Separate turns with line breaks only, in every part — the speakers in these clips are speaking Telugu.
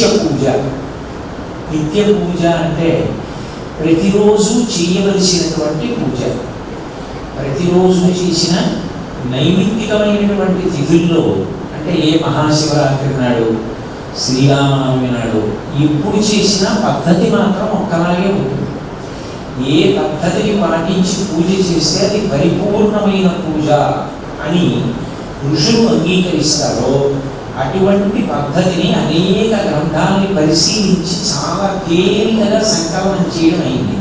నిత్య పూజ. నిత్య పూజ అంటే ప్రతిరోజు చేయవలసినటువంటి పూజ. ప్రతిరోజు చేసిన నైమిత్తికమైనటువంటి తిథుల్లో అంటే ఏ మహాశివరాత్రి నాడు శ్రీరామనవమి నాడు ఎప్పుడు చేసిన పద్ధతి మాత్రం ఒక్కలాగే ఉంటుంది. ఏ పద్ధతిని పాటించి పూజ చేస్తే అది పరిపూర్ణమైన పూజ అని ఋషులు అంగీకరిస్తారో అటువంటి పద్ధతిని అనేక గ్రంథాలని పరిశీలించి చాలా తేలికగా సంకలనం చేయడం అయింది.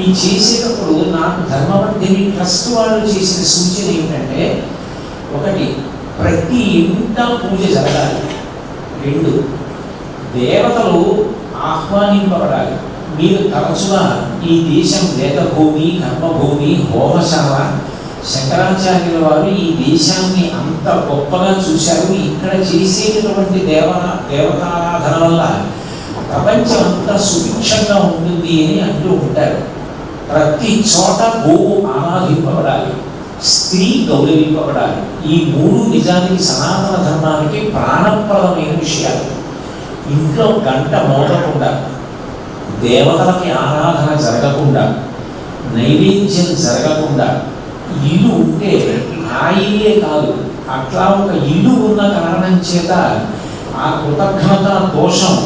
ఈ చేసేటప్పుడు నాకు ధర్మవర్ధిని ట్రస్ట్ వాళ్ళు చేసిన సూచన ఏమిటంటే ఒకటి ప్రతి ఇంట పూజ జరగాలి. రెండు దేవతలు ఆహ్వానింపబడాలి. మీరు తరచుగా ఈ దేశం వేదభూమి కర్మభూమి హోమశాల శంకరాచార్యుల వారు ఈ దేశాన్ని అంత గొప్పగా చూశారు. ఇక్కడ చేసేటటువంటి దేవ దేవతారాధన వల్ల ప్రపంచం అంతా సుభిక్షంగా ఉంటుంది అని అంటూ ఉంటారు. ప్రతి చోట గోవు ఆరాధింపబడాలి స్త్రీ గౌరవింపబడాలి. ఈ మూడు నిజానికి సనాతన ధర్మానికి ప్రాణప్రదమైన విషయాలు. ఇంట్లో గంట మోగకుండా దేవతలకి ఆరాధన జరగకుండా నైవేద్యం జరగకుండా ఇల్లు ఉంటే ఆ ఇల్లే కాదు. అట్లా ఒక ఇల్లు ఉన్న కారణం చేత ఆ కృతజ్ఞత దోషం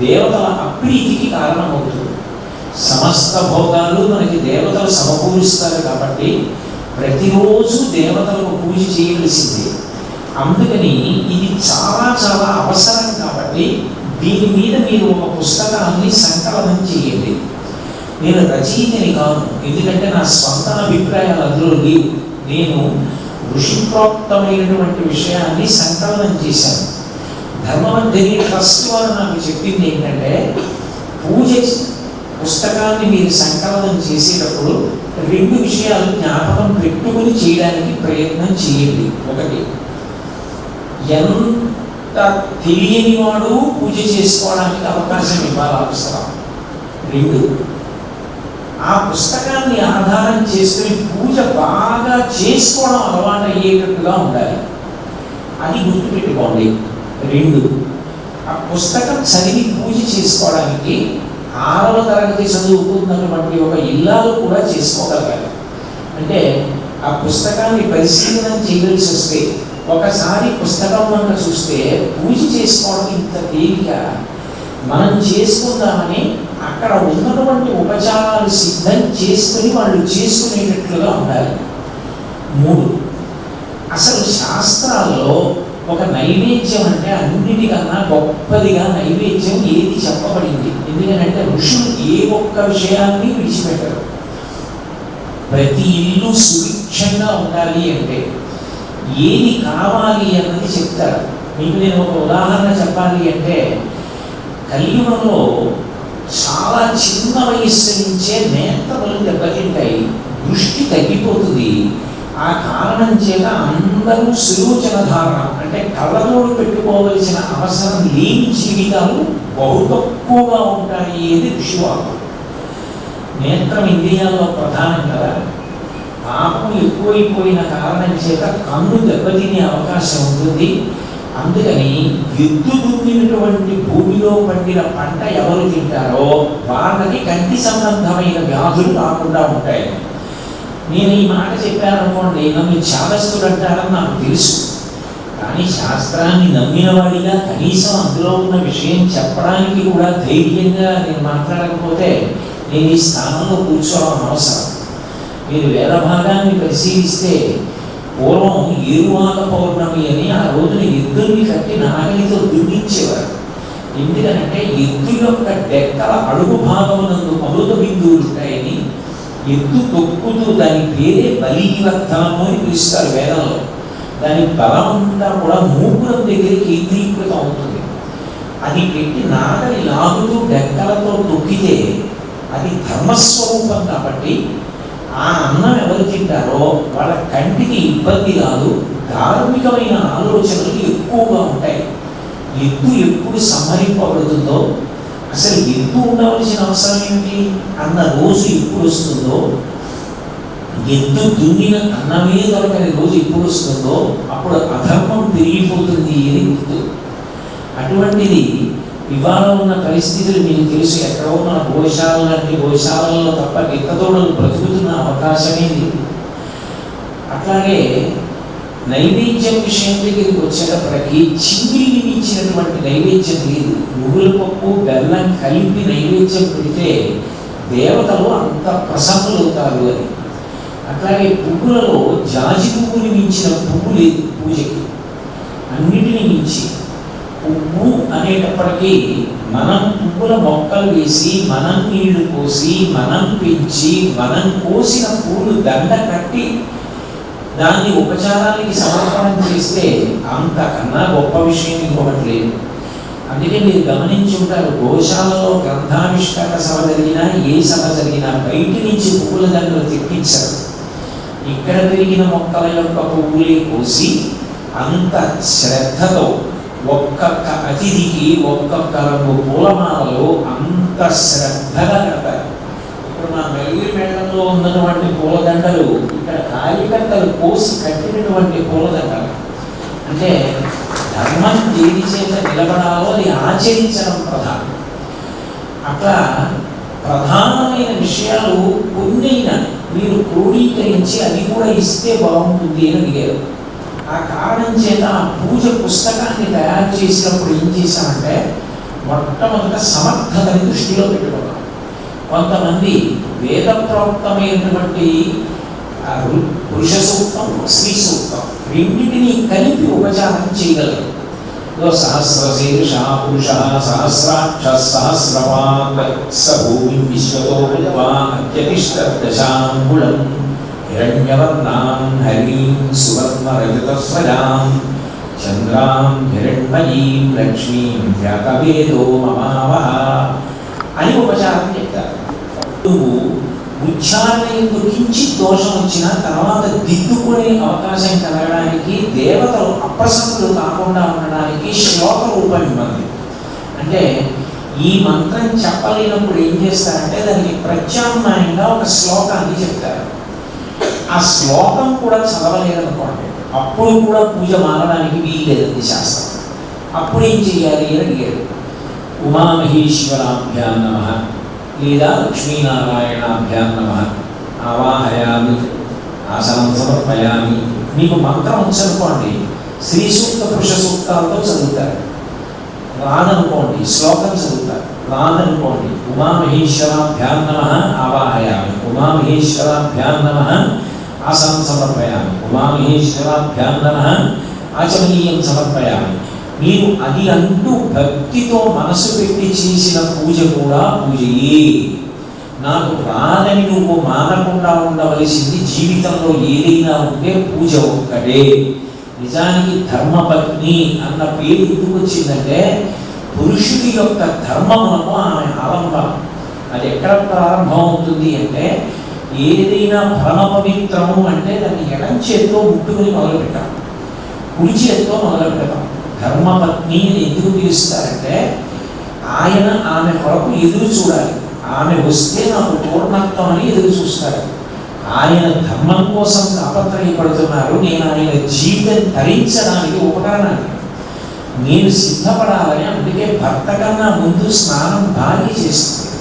దేవతల అప్రీతికి కారణమవుతుంది. సమస్త భోగాలు మనకి దేవతలు సమకూరుస్తారు కాబట్టి ప్రతిరోజు దేవతలకు పూజ చేయవలసిందే. అందుకని ఇది చాలా చాలా అవసరం కాబట్టి దీని మీద మీరు ఒక పుస్తకాన్ని సంకలనం చేయండి. నేను రచయితని కాదు. ఎందుకంటే నా స్వంత అభిప్రాయాలు అందులో లేవు. నేను ఋషిప్రోక్తమైనటువంటి విషయాన్ని సంకలనం చేశాను. ధర్మవంతిని ట్రస్ట్ వారు నాకు చెప్పింది ఏంటంటే పూజ పుస్తకాన్ని మీరు సంకలనం చేసేటప్పుడు రెండు విషయాలు జ్ఞాపకం పెట్టుకుని చేయడానికి ప్రయత్నం చేయండి. ఒకటి ఎంత తెలియని వాడు పూజ చేసుకోవడానికి అవకాశం ఇవ్వాలి? అవసరం. రెండు ఆ పుస్తకాన్ని ఆధారం చేసుకుని పూజ బాగా చేసుకోవడం అలవాటు అయ్యేటట్టుగా ఉండాలి. అది గుర్తుపెట్టుకోండి. రెండు ఆ పుస్తకం చదివి పూజ చేసుకోవడానికి ఆరవ తరగతి చదువుకున్నటువంటి ఒక ఇల్లాలు కూడా చేసుకోగలగాలి. అంటే ఆ పుస్తకాన్ని పరిశీలన చేయవలసి వస్తే ఒకసారి పుస్తకం వంక చూస్తే పూజ చేసుకోవడం ఇంత తేలిక మనం చేసుకుందామని అక్కడ ఉన్నటువంటి ఉపచారాలు సిద్ధం చేసుకుని వాళ్ళు చేసుకునేటట్లుగా ఉండాలి. మూడు అసలు శాస్త్రాల్లో ఒక నైవేద్యం అంటే అన్నిటికన్నా గొప్పదిగా నైవేద్యం ఏది చెప్పబడింది? ఎందుకంటే ఋషులు ఏ ఒక్క విషయాన్ని విడిచిపెట్టరు. ప్రతి ఇల్లు సుభిక్షంగా ఉండాలి అంటే ఏది కావాలి అన్నది చెప్తారు. మీకు నేను ఒక ఉదాహరణ చెప్పాలి అంటే కలియుగంలో చాలా చిన్న వయస్సు నుంచే నేత్రములు దెబ్బతింటాయి దృష్టి తగ్గిపోతుంది. ఆ కారణం చేత అందరూ సులోచన ధారణ అంటే కళ్ళతోడు పెట్టుకోవలసిన అవసరం లేని జీవితాలు బహు తక్కువగా ఉంటాయి ఏది ఋషివాకు నేత్రం ఇంద్రియాల్లో ప్రధానం కదా. పాపం ఎక్కువైపోయిన కారణం చేత కన్ను దెబ్బతినే అవకాశం ఉంటుంది. అందుకని ఎద్దు దున్నినటువంటి భూమిలో పండిన పంట ఎవరు తింటారో వాళ్ళకి కంటి సంబంధమైన వ్యాధులు రాకుండా ఉంటాయి. నేను ఈ మాట చెప్పాననుకోండి నన్ను చాదస్తుడు అంటారని నాకు తెలుసు. కానీ శాస్త్రాన్ని నమ్మిన వాడిగా కనీసం అందులో ఉన్న విషయం చెప్పడానికి కూడా ధైర్యంగా నేను మాట్లాడకపోతే నేను ఈ స్థానంలో కూర్చోవడం అవసరం మీరు వేద భాగాన్ని పరిశీలిస్తే పూర్వం ఏరువాక పౌర్ణమి అని ఆ రోజున ఎద్దుల్ని కట్టి నాగలితో దున్నించేవారు. ఎందుకంటే ఎద్దు యొక్క డెక్కల అడుగు భాగమునందు అమృత బిందువులు ఉంటాయని ఎద్దు తొక్కుతూ దాని పేరే బలీవర్ధనము అని పిలుస్తారు వేదంలో. దాని బలం అంతా కూడా మూపురం దగ్గర కేంద్రీకృతం అవుతుంది. అది పెట్టి నాగలి లాగుతూ డెక్కలతో తొక్కితే అది ధర్మస్వరూపం కాబట్టి ఆ అన్నం ఎవరు తింటారో వాళ్ళ కంటికి ఇబ్బంది కాదు ధార్మికమైన ఆలోచనలు ఎక్కువగా ఉంటాయి. ఎద్దు ఎప్పుడు సంహరింపబడుతుందో అసలు ఎద్దు ఉండవలసిన అవసరం ఏమిటి? అన్న రోజు ఎప్పుడు వస్తుందో ఎద్దు దున్నిన అన్నమే దొరకని రోజు ఎప్పుడు వస్తుందో అప్పుడు అధర్మం పెరిగిపోతుంది అని గుర్తు. అటువంటిది ఇవాళ ఉన్న పరిస్థితులు మీకు తెలుసు ఎక్కడో మన గోశాల లాంటి గోశాలలో తప్ప గిక్కతోడలు బ్రతుకుతున్న అవకాశమే లేదు అట్లాగే నైవేద్యం విషయం దగ్గరికి వచ్చేటప్పటికి చిమ్మిలి మించినటువంటి నైవేద్యం లేదు. నువ్వుల పప్పు బెల్లం కలిపి నైవేద్యం పెడితే దేవతలు అంత ప్రసన్నులవుతారు అని అట్లాగే పువ్వులలో జాజి పువ్వుని మించిన పువ్వు లేదు పూజకి. అన్నిటిని మించి. పువ్వు అనేటప్పటికీ మనం పువ్వుల మొక్కలు వేసి మనం నీళ్ళు పోసి మనం పెంచి మనం కోసిన పూలు దండ కట్టి దాన్ని ఉపచారానికి సమర్పణం చేస్తే అంతకన్నా గొప్ప విషయం ఇంకొకటి లేదు. అందుకే మీరు గమనించి ఉంటారు గోశాలలో గ్రంథావిష్కరణ సభ జరిగినా ఏ సభ జరిగినా బయటి నుంచి పువ్వుల దండలు తెప్పించారు. ఇక్కడ పెరిగిన మొక్కల యొక్క పువ్వులే కోసి అంత శ్రద్ధతో ఒక్కొక్క అతిథికి ఒక్కొక్క రెండు పూలమాలలు అంత శ్రద్ధగా కడతారు. ఇప్పుడు మా మెల్లి మేళంలో ఉన్నటువంటి పూలదండలు ఇక్కడ కార్యకర్తలు కోసి కట్టినటువంటి పూలదండలు. అంటే ధర్మం దేని చేత నిలబడాలో అది ఆచరించడం ప్రధానం. అట్లా ప్రధానమైన విషయాలు కొన్నైనా మీరు క్రోడీకరించి అది కూడా ఇస్తే బాగుంటుంది అని అడిగారు. ఆ కారణం చేత ఆ పూజ పుస్తకాన్ని తయారు చేసినప్పుడు ఏం చేశామంటే మొట్టమొదట సమర్థతని దృష్టిలో పెట్టుకున్నాం. కొంతమంది వేద ప్రోక్తమైనటువంటి ఆ పురుష సూక్తం స్త్రీ సూక్తం రెండింటిని కలిపి ఉపచారం చేయగలరు. సహస్రశీర్ష సహస్ర పురుష సహస్రాక్ష సహస్రపాద్ స భూమి విశ్వతో భూత్వా అత్యతిష్ట దశాంగుళం హిరణ్యవర్ణాం హరీం సువర్ణరజతస్వజాం చంద్రాం హిరణ్మయీం లక్ష్మీం వ్యాకవేదో మమావహ అని ఉపచారం చెప్తారు నువ్వు ఉచ్చారణ ఎందుకు కించిత్ దోషం వచ్చినా తర్వాత దిద్దుకునే అవకాశం కలగడానికి దేవతలు అప్రసన్నులు కాకుండా ఉండడానికి శ్లోక రూపం ఇవ్వండి అంటే ఈ మంత్రం చెప్పలేనప్పుడు ఏం చేస్తారంటే దానికి ప్రత్యామ్నాయంగా ఒక శ్లోకాన్ని చెప్తారు. ఆ శ్లోకం కూడా చదవలేదనుకోండి అప్పుడు కూడా పూజ మారడానికి వీల్లేదండి శాస్త్రం. అప్పుడు ఏం చేయాలి అని అడిగారు. ఉమామహేశ్వరాభ్యాం నమ లేదా లక్ష్మీనారాయణాభ్యాం నమ ఆవాహయామి ఆసనం సమర్పయామి మీకు మంత్రం వచ్చనుకోండి శ్రీ సూక్త పురుష సూక్తాలతో చదువుతారు. రాననుకోండి శ్లోకం చదువుతారు. రాననుకోండి ఉమామహేశ్వరాభ్యాం నమ ఆవాహయామి ఉమామహేశ్వరాభ్యాం నమ ఆసనం సమర్పయామి ఉమామహేశ్వరాభ్యాం నమ ఆచమనీయం సమర్పయామి మీరు అది అంటూ భక్తితో మనసు పెట్టి చేసిన పూజ కూడా పూజయే. నాకు రాదని నువ్వు మానకుండా ఉండవలసింది జీవితంలో ఏదైనా ఉంటే పూజ ఒక్కటే. నిజానికి ధర్మపత్ని అన్న పేరు ఎందుకు వచ్చిందంటే పురుషుడి యొక్క ధర్మమునకు ఆమె ఆలంబనం. అది ఎక్కడ ప్రారంభం అవుతుంది అంటే ఏదైనా పరమ పవిత్రము అంటే దాన్ని ఎడం చేతితో ముట్టుకుని మొదలు పెట్టాం. కుడి చేత్తో మొదలు పెడతాం. ధర్మపత్ని ఎందుకు పిలుస్తారంటే ఆయన ఆమె కొరకు ఎదురు చూడాలి. ఆమె వస్తే నాకు పూర్ణత్వం అని ఎదురు చూస్తారు. ఆయన ధర్మం కోసం తాపత్రయపడుతున్నారు నేను ఆయన జీవితం ధరించడానికి ఉపకరణాన్ని. నేను సిద్ధపడాలని అందుకే భర్త కన్నా ముందు స్నానం భారీ చేస్తుంది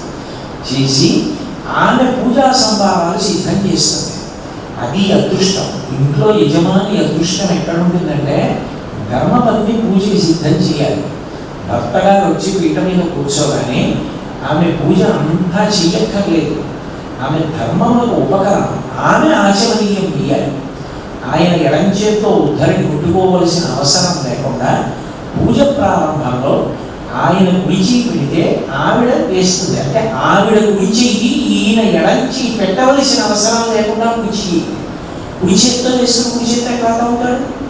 చేసి ఆమె పూజా సంభారాలు సిద్ధం చేస్తుంది. అది అదృష్టం. ఇంట్లో యజమాని అదృష్టం ఎక్కడ ఉంటుందంటే ధర్మపత్ని పూజ సిద్ధం చేయాలి. భర్త గారు వచ్చి పీఠ మీద కూర్చోగానే ఆమె పూజ అంతా చెయ్యక్కర్లేదు ఆమె ధర్మములకు ఉపకరణం. ఆమె ఆచరణీయం చేయాలి. ఆయన ఎడం ఉద్ధరిని ముట్టుకోవలసిన అవసరం లేకుండా పూజ ప్రారంభంలో ఆయన కుడిచి పెడితే ఆవిడ వేస్తుంది. అంటే ఆవిడ కుడిచేయి ఈయన ఎడంచి పెట్టవలసిన అవసరం లేకుండా కుడిచి కుడి చేత్తో వేసుకుని కుడి చేత్తో ఎక్కడ ఉంటాడు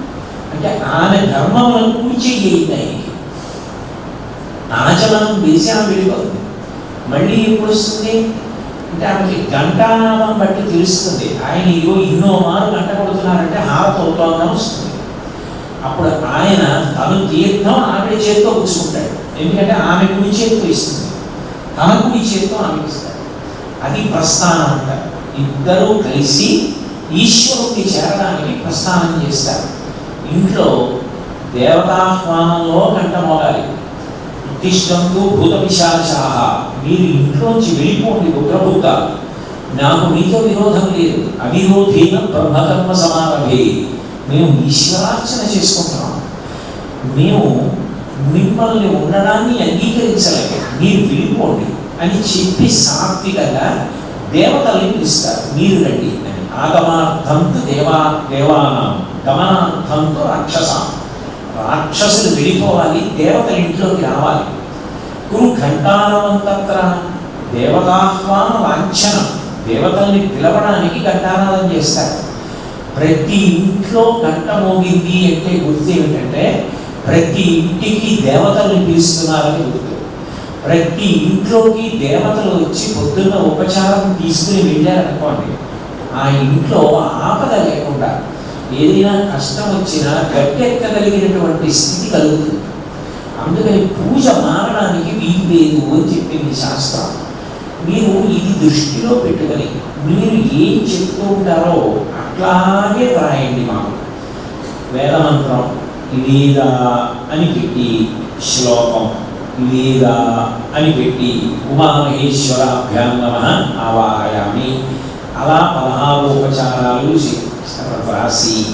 అంటే ఆమె ధర్మములను కుడిచేయి ఆయనకి. ఆచమనం వేసి ఆమె వెళ్ళిపోతుంది. మళ్ళీ ఎప్పుడు వస్తుంది? అంటే ఆమెకి గంటానామం బట్టి తెలుస్తుంది. ఆయన ఇగో ఇన్నో మారు గంట కొడుతున్నారంటే హారత అవుతోందని వస్తుంది. అప్పుడు ఆయన తను తీర్థం ఆవిడ చేత్తో కూర్చుంటాడు. ఎందుకంటే ఆమె కుడి చేతితో ఇస్తుంది. తన కుడి చేతితో ఆమె ఇస్తారు. అది ప్రస్థానం అంటారు. ఇద్దరూ కలిసి ఈశ్వరుడికి చేరడానికి ప్రస్థానం చేస్తారు. ఇంట్లో దేవతాహ్వానంలో గంట మోగాలి. ఉత్తిష్టంతో భూత పిశాచాహ మీరు ఇంట్లోంచి వెళ్ళిపోండి ఉగ్రభూత నాకు మీతో విరోధం లేదు. అవిరోధీన బ్రహ్మకర్మ సమారభే. మేము ఈశ్వరార్చన చేసుకుంటున్నాం. మేము మిమ్మల్ని ఉండడాన్ని అంగీకరించలేక మీరు వెళ్ళిపోండి అని చెప్పి సాత్వికంగా దేవతల్ని పిలుస్తారు. మీరు రండి అని. ఆగమార్థంతో దేవా దేవానాం. గమనార్థంతో రాక్షసాం. రాక్షసులు వెళ్ళిపోవాలి దేవతల ఇంట్లోకి రావాలి. కురు ఘంటానవంతత్ర దేవతాహ్వాన వాంఛనం. దేవతల్ని పిలవడానికి ఘంటానాదం చేస్తారు. ప్రతి ఇంట్లో గంట మోగింది అంటే గుర్తు ఏమిటంటే ప్రతి ఇంటికి దేవతలు పిలుస్తున్నారని ప్రతి ఇంట్లోకి దేవతలు వచ్చి పొద్దున్న ఉపచారం తీసుకుని వెళ్ళారనుకోండి ఆ ఇంట్లో ఆపద లేకుండా ఏదైనా కష్టం వచ్చినా గట్టెక్కగలిగినటువంటి స్థితి కలుగుతుంది. అందుకని పూజ మారడానికి వీలు లేదు అని చెప్పింది శాస్త్రం. మీరు ఇది దృష్టిలో పెట్టుకొని మీరు ఏం చెప్తూ ఉంటారో అట్లాగే రాయండి మాకు. వేదమంత్రం మీద అని పెట్టి శ్లోకం. మీద అని పెట్టి ఉమామహేశ్వరాభ్యాం నమ ఆవాహయామి. అలా పదహారు ఉపచారాలు చే- వ్రాసి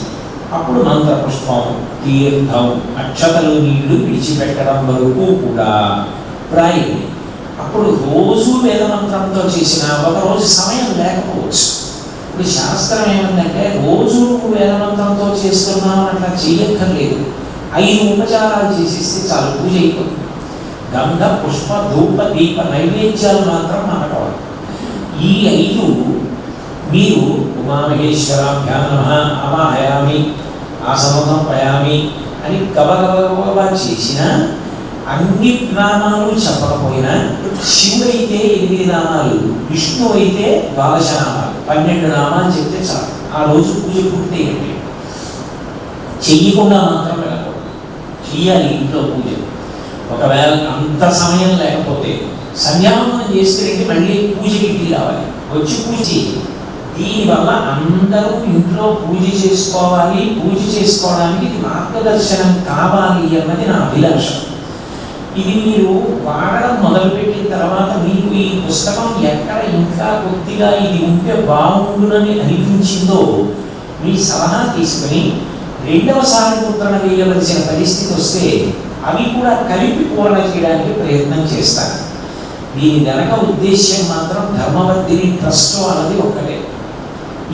అప్పుడు మంత్రపుష్పం తీర్థం అక్షతలు నీళ్ళు విడిచిపెట్టడం వరకు కూడా వ్రాయండి. అప్పుడు రోజు వేదమంత్రంతో చేసిన ఒకరోజు సమయం లేకపోవచ్చు. ఇప్పుడు శాస్త్రం ఏమందంటే రోజు నువ్వు వేదమంతంతో చేస్తున్నావు అని అట్లా చేయక్కర్లేదు. ఐదు ఉపచారాలు చేసేస్తే చాలు పూజ అయిపోతుంది. గంధ పుష్ప ధూప దీప నైవేద్యాలు మాత్రం మాట్లాడాలి ఈ ఐదు మీరు ఉమామహేశ్వరాభ్యాం నమ ఆ సముద్రం పయామి అని గబగబగబా చేసిన అన్ని నామాలు చెప్పకపోయినా శివుడైతే ఎనిమిది నామాలు విష్ణు అయితే ద్వాదశ నామాలు పన్నెండు నామాలు చెప్తే చాలు. ఆ రోజు పూజ పూర్తయ్యండి చెయ్యకుండా మాత్రం వెళ్ళకూడదు. చెయ్యాలి ఇంట్లో పూజ. ఒకవేళ అంత సమయం లేకపోతే సంధ్యావందనం చేసుకుని మళ్ళీ పూజకి ఇంటికి రావాలి. వచ్చి పూజ దీనివల్ల అందరూ ఇంట్లో పూజ చేసుకోవాలి. పూజ చేసుకోవడానికి ఇది మార్గదర్శనం కావాలి అన్నది నా అభిలాషం. ఇది మీరు వాడడం మొదలుపెట్టిన తర్వాత మీకు ఈ పుస్తకం ఎక్కడ ఇంకా కొద్దిగా ఇది ఉంటే బాగుండునని అనిపించిందో మీ సలహా తీసుకుని రెండవసారి ముద్రణ వేయవలసిన పరిస్థితి వస్తే అవి కూడా కలిపి పూరణ చేయడానికి ప్రయత్నం చేస్తాను. దీని వెనక ఉద్దేశ్యం మాత్రం ధర్మవర్ధిని ట్రస్ట్ అన్నది ఒక్కటే.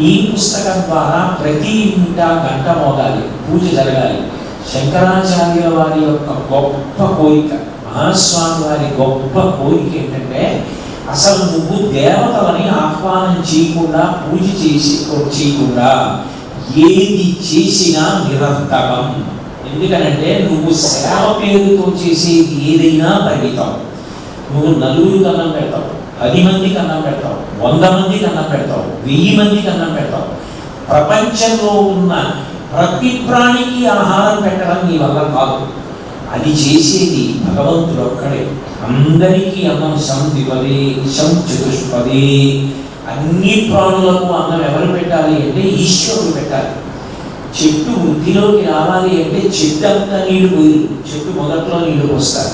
ఈ పుస్తకం ద్వారా ప్రతి ఇంటా గంట మోగాలి పూజ జరగాలి. శంకరాచార్యుల వారి యొక్క గొప్ప కోరిక మహాస్వామి వారి గొప్ప కోరిక ఏంటంటే అసలు నువ్వు దేవతలని ఆహ్వానం చేయకుండా పూజ చేసి చేయకుండా ఏది చేసినా నిరర్థకం ఎందుకనంటే నువ్వు సేవ పేరుతో చేసేది ఏదైనా పరిమితం. నువ్వు నలుగురు కన్నం పెడతావు పది మందికి అన్నం పెడతావు వంద మందికి అన్నం పెడతావు వెయ్యి మందికి అన్నం పెడతావు. ప్రపంచంలో ఉన్న ప్రతి ప్రాణికి ఆహారం పెట్టడం నీ వల్ల కాదు. అది చేసేది భగవంతుడు ఒక్కడే. అందరికీ అన్నం సంతిపదే సం చతుష్పదే అన్ని ప్రాణులకు అన్నం ఎవరు పెట్టాలి అంటే ఈశ్వరుడు పెట్టాలి. చెట్టు వృద్ధిలోకి రావాలి అంటే చెట్టు అంతా నీళ్ళు పోయి చెట్టు మొదట్లో నీళ్ళు వస్తారు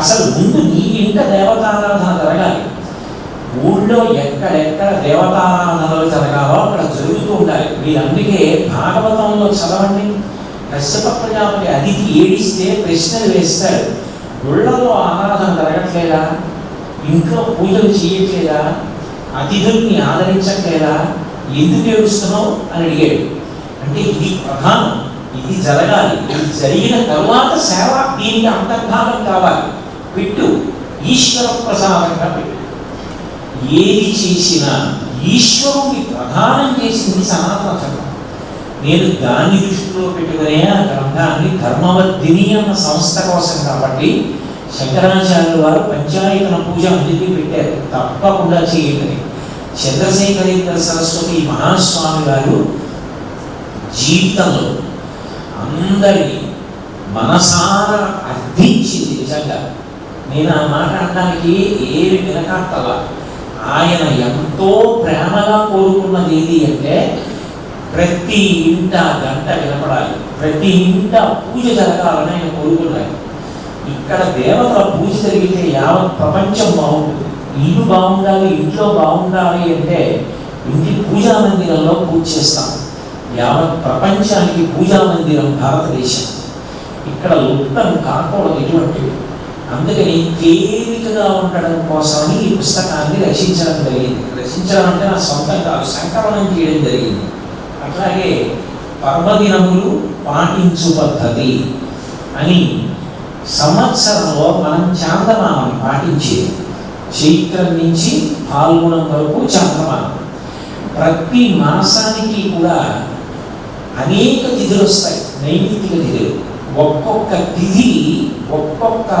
అసలు ముందు నీ ఇంట దేవతారాధన జరగాలి. ఊళ్ళో ఎక్కడెక్కడ దేవతారాధనలు జరగాలో అక్కడ జరుగుతూ ఉండాలి. మీరు అందుకే భాగవతంలో చదవండి. కశ్యప ప్రజాపతి అతిథి ఏడిస్తే ప్రశ్నలు వేస్తాడు. ఊళ్ళలో ఆరాధన జరగట్లేదా? ఇంట్లో పూజలు చేయట్లేదా? అతిథుల్ని ఆదరించట్లేదా? ఎందుకు ఏడుస్తున్నావు అని అడిగాడు. అంటే ఇది ప్రధానం. ఇది జరగాలి. ఇది జరిగిన తరువాత సేవ దీనికి అంతర్భాగం కావాలి. పెట్టు. ఈశ్వర ప్రసాదంగా పెట్టు ఏది చేసినా ఈశ్వరుణ్ణి ప్రధానం చేసింది సనాతన ధర్మం నేను దాన్ని దృష్టిలో పెట్టుకునే ఆ గ్రంథాన్ని ధర్మవర్ధిని అన్న సంస్థ కోసం కాబట్టి శంకరాచార్యుల వారు పంచాయతన పూజ అందుకే పెట్టారు. తప్పకుండా చేయండి. చంద్రశేఖరేంద్ర సరస్వతి మహాస్వామి గారు జీవితంలో అందరినీ మనసారా అర్థించింది నిజంగా. నేను ఆ మాట అనడానికి ఏమి వెనకాట్టల ఆయన ఎంతో ప్రేమగా కోరుకున్నది ఏది అంటే ప్రతి ఇంట గంట వినపడాలి ప్రతి ఇంట పూజ జరగాలని ఆయన కోరుకున్నాడు. ఇక్కడ దేవతల పూజ జరిగితే యావత్ ప్రపంచం బాగుంటుంది. ఇల్లు బాగుండాలి ఇంట్లో బాగుండాలి అంటే ఇంటి పూజా మందిరంలో పూజ చేస్తాం. యావత్ ప్రపంచానికి పూజా మందిరం భారతదేశం. ఇక్కడ లుప్తం కాకూడదు ఎటువంటివి అందుకని తేలికగా ఉండడం కోసమని ఈ పుస్తకాన్ని రచించడం జరిగింది. రచించడం అంటే నా సొంతం కాదు సంకలనం చేయడం జరిగింది. అట్లాగే పర్వదినములు పాటించు పద్ధతి అని సంవత్సరంలో మనం చాందమానం పాటించేది చైత్రం నుంచి పాల్గొనం వరకు చాందమానం ప్రతి మాసానికి కూడా అనేక తిథులు వస్తాయి నైమిత్తిక తిథులు. ఒక్కొక్క తిథి ఒక్కొక్క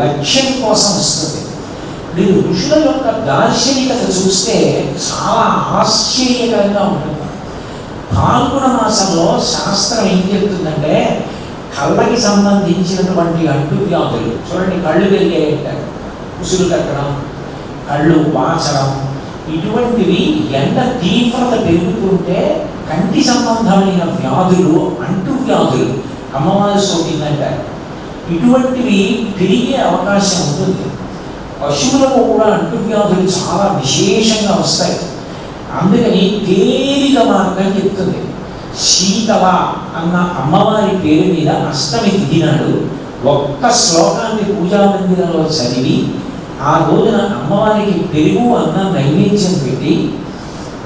లక్ష్యం కోసం వస్తుంది. మీరు ఋషుల యొక్క దార్శనికత చూస్తే చాలా ఆశ్చర్యకరంగా ఉంటుంది. పాల్గొన మాసంలో శాస్త్రం ఏం చెప్తుందంటే కళ్ళకి సంబంధించినటువంటి అంటువ్యాధులు చూడండి కళ్ళు వెళ్ళేయంటారు ఉసులు కట్టడం కళ్ళు వాచడం ఇటువంటివి ఎంత తీవ్రత పెరుగుతుంటే కంటి సంబంధమైన వ్యాధులు అంటువ్యాధులు అమ్మవారి సోకిందంటారు ఇటువంటివి పెరిగే అవకాశం ఉంటుంది. పశువులకు కూడా అంటువ్యాధులు చాలా విశేషంగా వస్తాయి. అందుకని తేలిక మార్గం చెప్తుంది. శీతల అన్న అమ్మవారి పేరు మీద అష్టమి దిగినాడు ఒక్క శ్లోకాన్ని పూజా మందిరంలో చదివి ఆ రోజున అమ్మవారికి పెరుగు అన్న నైవేద్యం పెట్టి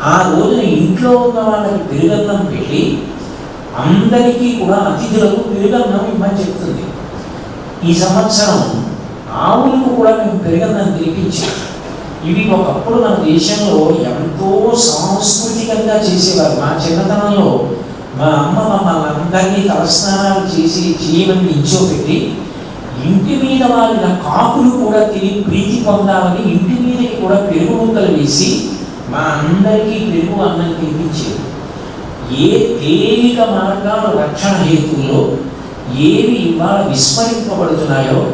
ఆ రోజున ఇంట్లో ఉన్న వాళ్ళకి పెరుగన్నం పెట్టి అందరికీ కూడా అతిథులకు పెరుగన్నం ఇమ్మని చెప్తుంది ఈ సంవత్సరం ఆవులకు కూడా మేము పెరుగన్నం తినిపించాం. ఇవి ఒకప్పుడు మన దేశంలో ఎంతో సాంస్కృతికంగా చేసేవారు. మా చిన్నతనంలో మా అమ్మ మమ్మల్ని అందరినీ తలస్నానాలు చేసి చేయమని నించోబెట్టి ఇంటి మీద వాళ్ళ కాకులు కూడా తిని ప్రీతి పొందాలని ఇంటి మీదకి కూడా పెరుగు ముక్కలు వేసి మా అందరికీ పెరుగు అన్నం తినిపించేది. ఏ తేలిక మార్గాలు రక్షణ హేతువులో ఏవి ఇవాళ విస్మరింపబడుతున్నాయో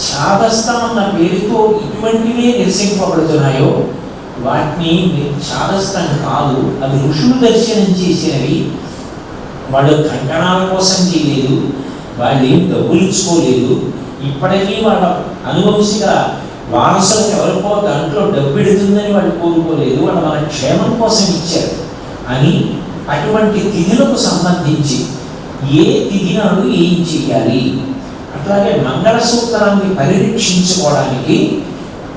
శాదస్తం అన్న పేరుతో ఇటువంటివే నిరసింపబడుతున్నాయో వాటిని శాదస్తం కాదు. అవి ఋషులు దర్శనం చేసినవి. వాళ్ళు కంకణాల కోసం చేయలేదు. వాళ్ళు ఏం డబ్బులు ఇచ్చుకోలేదు. ఇప్పటికీ వాళ్ళ అనువంశిక వారసులకు ఎవరికో దాంట్లో డబ్బు ఎడుతుందని వాళ్ళు కోరుకోలేదు. వాళ్ళు మన క్షేమం కోసం ఇచ్చారు. అని అటువంటి తిథులకు సంబంధించి ఏ తిథి నాడు ఏం చేయాలి అట్లాగే మంగళసూత్రాన్ని పరిరక్షించుకోవడానికి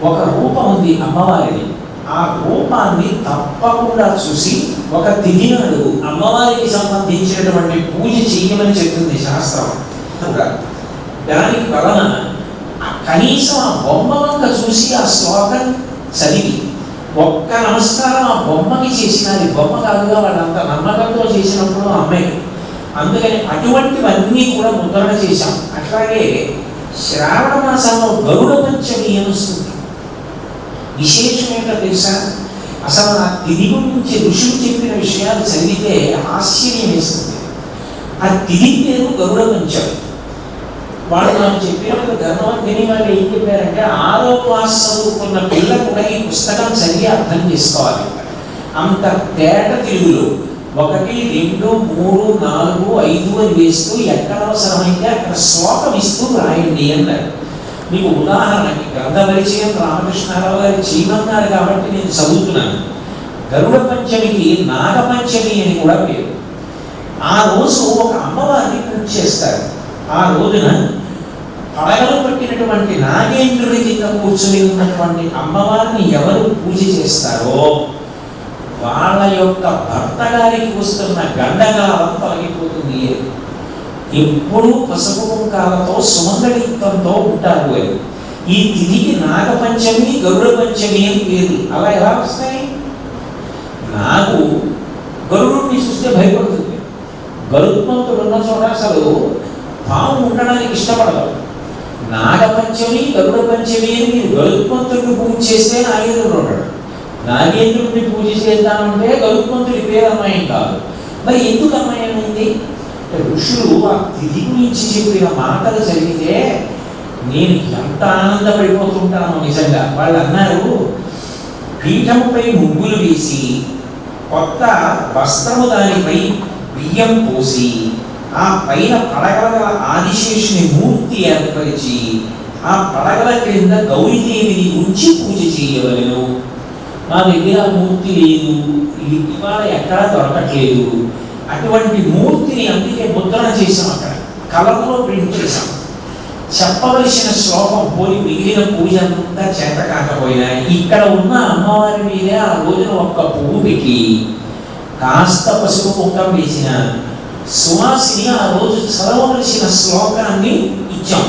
ఒక రూపం ఉంది అమ్మవారిది. ఆ రూపాన్ని తప్పకుండా చూసి ఒక తిథి నాడు అమ్మవారికి సంబంధించినటువంటి పూజ చేయమని చెప్తుంది శాస్త్రం. దాని దానికి వలన ఆ కనీసం ఆ బొమ్మ వంక చూసి ఆ శ్లోకం చదివి ఒక్క నమస్కారం ఆ బొమ్మకి చేసిన అది బొమ్మ కాదుగా వాళ్ళంతా. నమ్మకంతో చేసినప్పుడు అమ్మాయి అందుకని అటువంటివన్నీ కూడా ముద్రణ చేశాం. అట్లాగే శ్రావణ మాసంలో గరుడ పంచమి అని విశేషం ఏంటో తెలుసా? అసలు ఆ తిది గురించి ఋషులు చెప్పిన విషయాలు చదివితే ఆశ్చర్యం వేస్తుంది. ఆ తిది పేరు గరుడ పంచమి. వాడు నాకు చెప్పినప్పుడు ధర్మవంతిని వాళ్ళు ఏం చెప్పారంటే ఆరో క్లాస్ చదువుకున్న పిల్ల కూడా ఈ పుస్తకం చదివి అర్థం చేసుకోవాలి. అంత తేట తెలుగులో ఒకటి రెండు మూడు నాలుగు ఐదు అని వేస్తూ ఎక్కడ అవసరమైతే అక్కడ శ్లోకం ఇస్తూ రాయండి అన్నారు. మీకు ఉదాహరణకి గ్రంథ పరిచయం రామకృష్ణారావు గారు చేయమన్నారు కాబట్టి నేను చదువుతున్నాను. గరుడ పంచమికి నాగపంచమి అని కూడా పేరు. ఆ రోజు ఒక అమ్మవారిని పూజ చేస్తారు. ఆ రోజున పడగలు పట్టినటువంటి నాగేంద్రుడి కింద కూర్చుని ఉన్నటువంటి అమ్మవారిని ఎవరు పూజ చేస్తారో వాళ్ళ యొక్క భర్త గారికి వస్తున్న గండగాలం తొలగిపోతుంది. ఎప్పుడూ పసుపు కుంకాలతో సుమంగళిత్వంతో ఉంటారు అని ఈ తిథికి నాగపంచమి గరుడ పంచమి అని పేరు. అలా ఎలా వస్తాయి? నాగు గరుడుని చూస్తే భయపడుతుంది. గరుత్మంతుడు ఉన్న చోట అసలు పాము ఉండడానికి ఇష్టపడదు. నాగపంచమి గరుడ పంచమి అని మీరు గరుత్మంతుడిని పూజ చేస్తే నాగేంద్రుడు ఉంటాడు నాగేంద్రుడిని పూజ చేద్దామంటే గరుత్మంతుడి పేరు అమ్మాయి కాదు. మరి ఎందుకు అమ్మాయి అయింది? ఋషులు ఆ తిథి గురించి చెప్పిన మాటలు చదివితే నేను ఎంత ఆనందపడిపోతుంటాను నిజంగా. వాళ్ళు అన్నారు పీఠంపై ముగ్గులు వేసి కొత్త వస్త్రము దానిపై బియ్యం పోసి ఆ పైన పడగల ఆదిశేషుని మూర్తి ఏర్పరిచి ఆ పడగల క్రింద గౌరీదేవిని ఉంచి పూజ చేయవలెను. నా దగ్గర మూర్తి లేదు? ఇవాళ ఎక్కడా దొరకట్లేదు. అటువంటి మూర్తిని అందుకే ముద్రణ చేసాం అక్కడ. కలర్లో ప్రింట్ చేసాం చెప్పవలసిన శ్లోకం పోయి మిగిలిన పూజ అంతా చేత కాకపోయినా ఇక్కడ ఉన్న అమ్మవారి మీదే ఆ రోజున ఒక్క పువ్వు పెట్టి కాస్త పసుపు ముఖం వేసిన సువాసిని ఆ రోజు చదవవలసిన శ్లోకాన్ని ఇచ్చాం.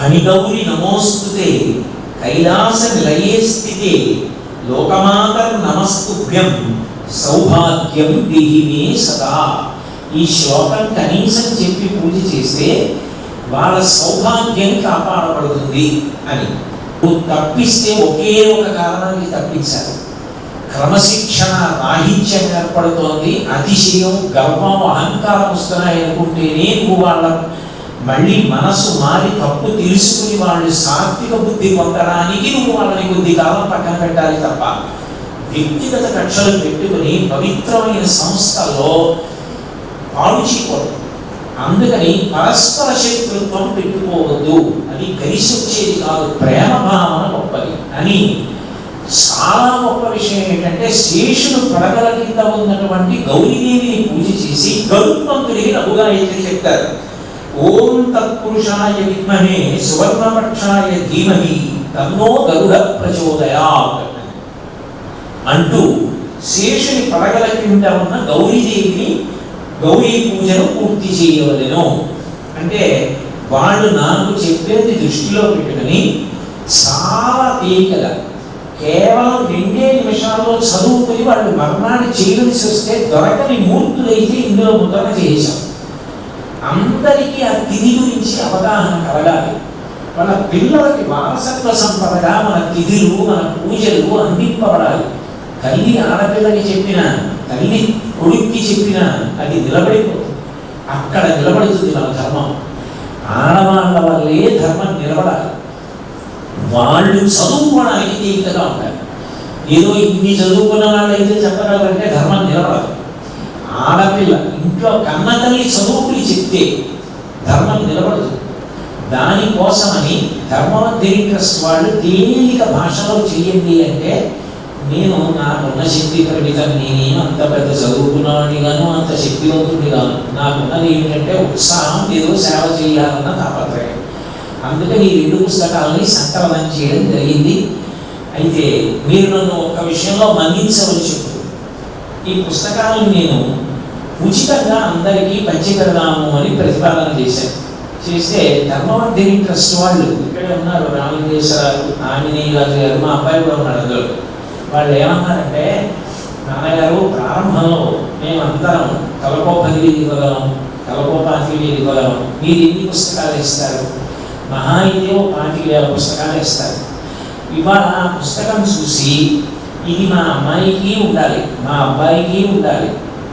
ఫణిగౌరి నమోస్తుతే కైలాస నిలయే స్థితే లోకమాతర్ నమస్తుభ్యం సౌభాగ్యం దేహిమే సదా. ఈ శ్లోకం కనీసం చెప్పి పూజ చేస్తే వాళ్ళ సౌభాగ్యం కాపాడబడుతుంది అని. తప్పిస్తే ఒకే ఒక కారణానికి తప్పించాలి క్రమశిక్షణ రాహిత్యం ఏర్పడుతోంది అతిశయం గర్వం అహంకారం వస్తున్నాయి అనుకుంటేనే నువ్వు వాళ్ళ మళ్ళీ మనసు మారి తప్పు తెలుసుకుని వాళ్ళు సాత్విక బుద్ధి పొందడానికి నువ్వు వాళ్ళని కొద్ది కాలం పక్కన పెట్టాలి తప్ప. వ్యక్తిగత కక్షలు పెట్టుకుని పవిత్రమైన సంస్థల్లో పాడు చేయకూడదు అందుకని పరస్పర శత్రుత్వం పెట్టుకోవద్దు. అది కలిసి వచ్చేది కాదు ప్రేమ భావన గొప్పది. అని చాలా గొప్ప విషయం ఏంటంటే శేషుడు పడగల కింద ఉన్నటువంటి గౌరీదేవిని పూజ చేసి గరుత్మంతుడికి అయితే చెప్తారు ఓం తత్పురుషాయ విద్మహే సువర్ణపక్షాయ ధీమహి తన్నో గరుడ ప్రచోదయా అంటూ శేషుని పడగల కింద ఉన్న గౌరీదేవిని గౌరీ పూజను పూర్తి చేయవలెను. అంటే వాళ్ళు నాకు చెప్పేది దృష్టిలో పెట్టుకుని చాలా తేలికగా కేవలం రెండే నిమిషాల్లో చదువుకుని వాళ్ళు మర్నాడు చేయవలసి వస్తే దొరకని మూర్తులైతే ఇందులో ముద్రణ చేశాం అందరికీ ఆ తిథి గురించి అవగాహన కలగాలి. మన పిల్లలకి వారసత్వ సంపదగా మన తిథులు మన పూజలు అందింపబడాలి. తల్లి ఆడపిల్లకి చెప్పిన తల్లి కొడుక్కి చెప్పిన అది నిలబడిపోతుంది. అక్కడ నిలబడుతుంది మన ధర్మం. ఆడవాళ్ళ వల్లే ధర్మం నిలబడాలి. వాళ్ళు చదువుకోవడానికి ఉండాలి ఏదో ఇన్ని చదువుకున్న వాళ్ళైతే చెప్పగలంటే ధర్మం నిలబడదు. ఆడపిల్ల ఇంట్లో కన్న తల్లి చదువుకుని చెప్తే ధర్మం నిలబడదు. దానికోసమని ధర్మవర్ధిని వాళ్ళు తేలిక భాషలో చెయ్యండి అంటే నేను నాకున్న శక్తి పరిమితం నేనేం అంత పెద్ద చదువుకున్నవాడిని గాను అంత శక్తివంతుడిని కాను నాకున్నది ఏంటంటే ఉత్సాహం ఏదో సేవ చేయాలన్న తాపత్రయం. అందుకని ఈ రెండు పుస్తకాలని సంకలనం చేయడం జరిగింది. అయితే మీరు నన్ను ఒక విషయంలో మన్నించమని చెప్పు. ఈ పుస్తకాలను నేను ఉచితంగా అందరికీ పంచిపెడదాము అని ప్రతిపాదన చేశాను. చేస్తే ధర్మవర్ధిని ట్రస్ట్ వాళ్ళు ఇక్కడే ఉన్నారు రామలింగేశ్వరాలు ఆంజనేయ రాజు గారు మా అబ్బాయి కూడా ఉన్నాడు అందులో. వాళ్ళు ఏమన్నారంటే నాన్నగారు ప్రారంభంలో మేమందరం తలకో పదివేలు ఇవ్వగలం తలకో పాతిక ఇవ్వగలం మీరు ఎన్ని పుస్తకాలు ఇస్తారు? మహా అయితే ఓ పాతిక వేల పుస్తకాలు ఇస్తారు? ఇవాళ ఆ పుస్తకం చూసి ఇది మా అమ్మాయికి ఉండాలి మా అబ్బాయికి ఉండాలి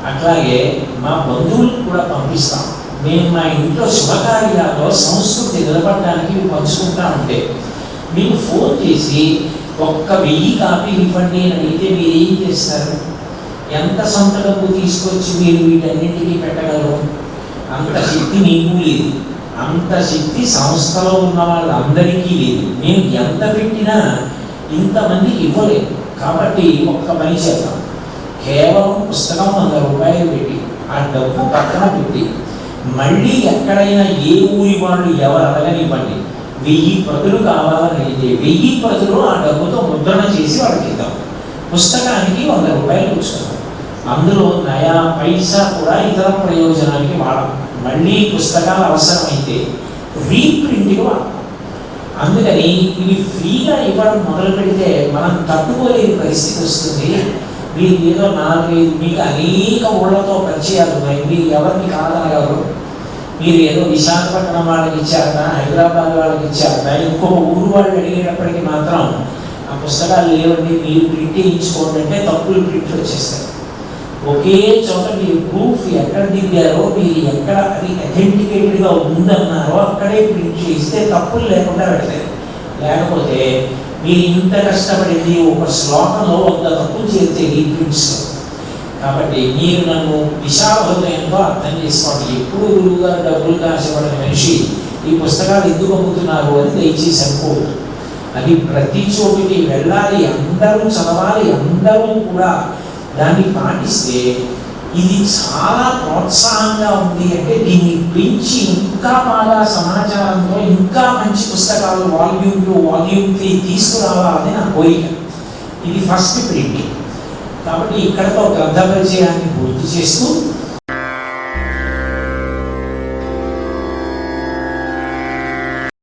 అట్లాగే మా బంధువులకు కూడా పంపిస్తాం మేము మా ఇంట్లో శుభకార్యాల్లో సంస్కృతి నిలబడడానికి పంచుకుంటా ఉంటే మీకు ఫోన్ చేసి ఒక్క వెయ్యి కాపీ ఇవ్వండి అని అడిగితే మీరు ఏం చేస్తారు ఎంత సొంత డబ్బు తీసుకొచ్చి మీరు వీటన్నింటినీ పెట్టగలరు అంత శక్తి మీకు లేదు అంత శక్తి సంస్థలో ఉన్న వాళ్ళందరికీ లేదు. నేను ఎంత పెట్టినా ఇంతమందికి ఇవ్వలేదు. కాబట్టి ఒక్క పని చేద్దాం. కేవలం పుస్తకం వంద రూపాయలు పెట్టి ఆ డబ్బు పక్కన పెట్టి మళ్ళీ ఎక్కడైనా ఏ ఊరి వాళ్ళు ఎవరు అడగనివ్వండి. వెయ్యి ప్రతులు కావాలని అయితే వెయ్యి ప్రతులు ఆ డబ్బుతో ముద్రణ చేసి వాళ్ళకి ఇద్దాం. పుస్తకానికి వంద రూపాయలు పుస్తకం అందులో నయా పైసా కూడా ఇతర ప్రయోజనానికి వాడము మళ్ళీ పుస్తకాలు అవసరమైతే రీప్రింట్కి వాడతాం అందుకని ఇవి ఫ్రీగా ఇవ్వడం మొదలు పెడితే మనం తట్టుకోలేని పరిస్థితి వస్తుంది. మీరు ఏదో నాలుగైదు మీకు అనేక ఊళ్ళతో పరిచయాలు ఉన్నాయి. మీరు ఎవరిని కాదనగలరు? మీరు ఏదో విశాఖపట్నం వాళ్ళకి ఇచ్చారట హైదరాబాద్ వాళ్ళకి ఇచ్చారట ఇంకో ఊరు వాళ్ళు అడిగేటప్పటికి మాత్రం ఆ పుస్తకాలు లేవండి మీరు ప్రింట్ చేయించుకోండి అంటే తప్పులు ప్రింట్ వచ్చేస్తాయి. ఒకే చోట మీరు ప్రూఫ్ ఎక్కడ దిగారో మీరు ఎక్కడ అది అథెంటికేటెడ్గా ఉందన్నారో అక్కడే ప్రింట్ చేస్తే తప్పులు లేకుండా పెట్టలేదు లేకపోతే మీరు ఇంత కష్టపడింది ఒక శ్లోకంలో ఒక తప్పు చేస్తే ఈ ప్రింట్స్లో కాబట్టి మీరు నన్ను విశాల అర్థం చేసుకోండి. ఎప్పుడు గురువుగా డబ్బులు ఆశపడిన మనిషి ఈ పుస్తకాలు ఎందుకు అమ్ముతున్నారు అని దయచేసి అనుకోవద్దు. అది ప్రతి చోటికి వెళ్ళాలి అందరూ చదవాలి అందరూ కూడా దాన్ని పాటిస్తే ఇది చాలా ప్రోత్సాహంగా ఉంది అంటే దీన్ని పెంచి ఇంకా బాగా సమాచారంతో ఇంకా మంచి పుస్తకాలు వాల్యూమ్ టు వాల్యూమ్ త్రీ తీసుకురావాలని నా కోరిక. ఇది ఫస్ట్ ప్రింటింగ్. కాబట్టి ఇక్కడతో గ్రంథ పరిచయాన్ని పూర్తి చేస్తూ